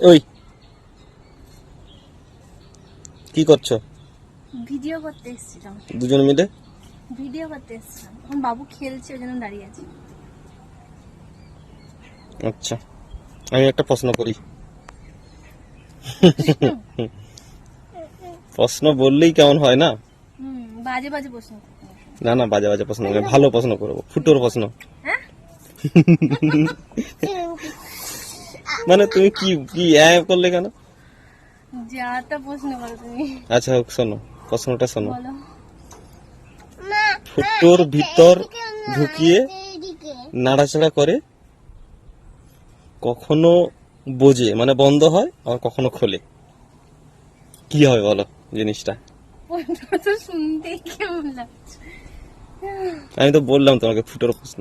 ওই। কি করছ? ভিডিও করতে এসেছিলাম। দুজন মিলে? ভিডিও করতে এসেছিলাম। এখন বাবু খেলছে ওই জন্য দাঁড়িয়ে আছি। আচ্ছা আমি একটা প্রশ্ন করি। প্রশ্ন বললেই কেমন হয় না? বাজে বাজে প্রশ্ন না না বাজে বাজে প্রশ্ন ভালো প্রশ্ন করব ফুটোর প্রশ্ন। হ্যাঁ? মানে তুমি কি কি অ্যাঁ করলে কেন? যা তা প্রশ্ন করো তুমি। আচ্ছা হোক শোনো প্রশ্নটা শোনো। বলো। ফুটোর ভিতর ঢুকিয়ে নাড়াচাড়া করে কখনো বোঝে মানে বন্ধ হয় আর কখনো খোলে। কি হবে বলো জিনিসটা? আমি তো বললাম তোমাকে ফুটোর প্রশ্ন।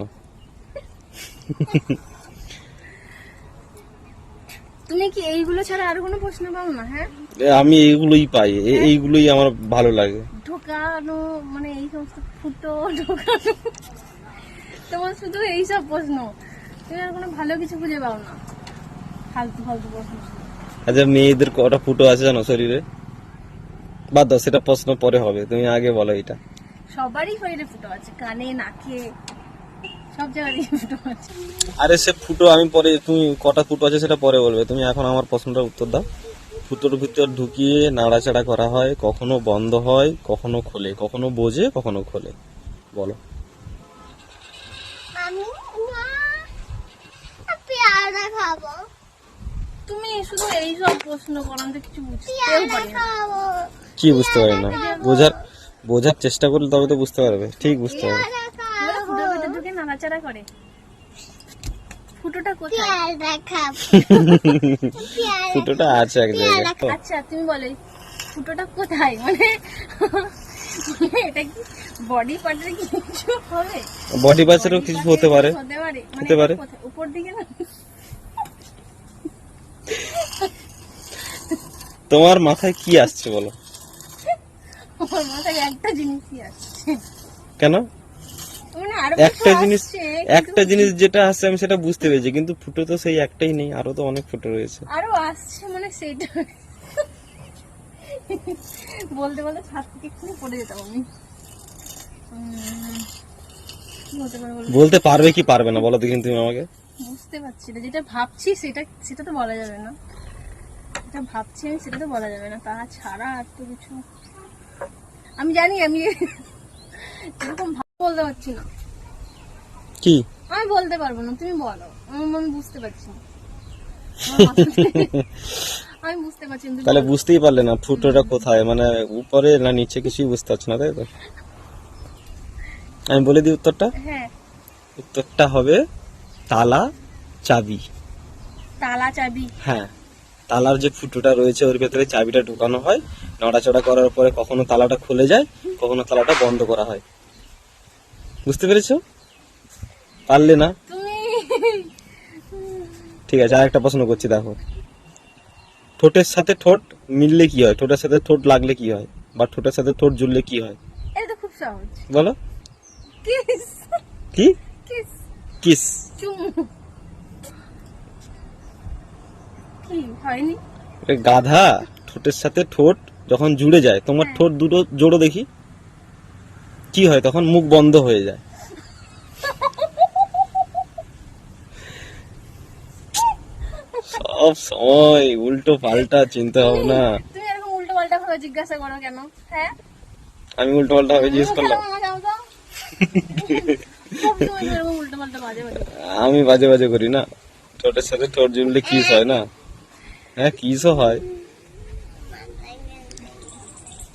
তুমি কি এইগুলো ছাড়া আর কোনো প্রশ্ন পাও না হ্যাঁ? আমি এইগুলোই পাই এ- এইগুলোই আমার ভালো লাগে। ঢোকানো মানে এই সমস্ত ফুটো ঢোকানো। তোমার শুধু এইসব প্রশ্ন। তুমি আর কোনো ভালো কিছু খুঁজে পাও না। ফালতু ফালতু প্রশ্ন। আচ্ছা মেয়েদের কটা ফুটো আছে জানো শরীরে? বাদ দাও সেটা প্রশ্ন পরে হবে। তুমি আগে বলো এটা। সবারই শরীরে ফুটো আছে কানে নাকে। সব জায়গায় ফুটো আছে। আরে সে ফুটো আমি পরে তুমি কটা ফুটো আছে সেটা পরে বলবে। তুমি এখন আমার প্রশ্নটার উত্তর দাও। ফুটোর ভিতর ঢুকিয়ে নাড়াচাড়া করা হয় কখনো বন্ধ হয় কখনো খোলে কখনো বোঝে কখনো খোলে। বলো। আমি না পেয়ারা খাব। তুমি শুধু এইসব প্রশ্ন করো আমি কিছু বুঝতেও পারি না। কি বুঝতে পারি না? বোঝার বোঝার চেষ্টা করলে তবে তো বুঝতে পারবে। ঠিক বুঝতে পারবে ওরা ফুটোর ভিতর ঢুকে নাড়াচাড়া করে? ফুটোটা কোথায়? ফুটোটা আছে এক জায়গায়। আচ্ছা তুমি বলো ফুটোটা কোথায়? মানে মানে এটা কি বডি পার্টের কিছু হবে? বডি কিছু হতে পারে। হতে পারে। মানে? উপর দিকে না? তোমার মাথায় কি আসছে বলো? আমার মাথায় একটা জিনিসই আসছে। কেন? একটা জিনিস একটা জিনিস যেটা আসছে আমি সেটা বুঝতে পেরেছি কিন্তু ফুটো তো সেই একটাই নেই আরও তো অনেক ফুটো রয়েছে। আরও আসছে মানে সেটা বলতে বলতে ছাদ থেকে এক্ষুনি পড়ে যেতাম আমি? বলতে পারবে কি পারবে না বলো দেখি তুমি আমাকে। বুঝতে পারছি না যেটা ভাবছি সেটা সেটা তো বলা যাবে না। যেটা ভাবছি আমি সেটা তো বলা যাবে না তাছাড়া আর তো কিছু। আমি জানি আমি এরকম বলতে পারছি না। কি? আমি বলতে পারব না তুমি বলো। আমি আমি বুঝতে পারছি না। আমি বুঝতে পারছি তাহলে বুঝতেই পারলে না ফুটোটা কোথায়? মানে উপরে না নিচে কিছুই বুঝতে পারছ না তাই তো? আমি বলে দিই উত্তরটা? হ্যাঁ। উত্তরটা হবে তালা চাবি। তালা চাবি। হ্যাঁ। তালার যে ফুটোটা রয়েছে ওর ভেতরে চাবিটা ঢোকানো হয়। নড়াচড়া করার পরে কখনো তালাটা খুলে যায় কখনো তালাটা বন্ধ করা হয়। বুঝতে পেরেছ? পারলে না? ঠিক আছে আর একটা প্রশ্ন করছি দেখো। ঠোঁটের সাথে ঠোঁট মিললে কি হয়? ঠোঁটের সাথে ঠোঁট লাগলে কি হয়? বা ঠোঁটের সাথে ঠোঁট জুড়লে কি হয়? এটা খুব সহজ। বলো। কিস। কি? কিস। কিস। চুমু। কি হয়নি? গাধা ঠোঁটের সাথে ঠোঁট যখন জুড়ে যায় তোমার ঠোঁট দুটো জোড়ো দেখি। কি হয়? তখন মুখ বন্ধ হয়ে যায়। সব সময় উল্টো পাল্টা চিন্তা ভাবনা। তুমি এরকম উল্টো পাল্টা ভাবে জিজ্ঞাসা করো কেন? হ্যাঁ? আমি উল্টো পাল্টা ভাবে জিজ্ঞেস করলাম। আমি বাজে বাজে করি না। ঠোঁটের সাথে ঠোঁট জুড়লে কিস হয় না? হ্যাঁ কিসও হয়।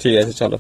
ঠিক আছে চলো।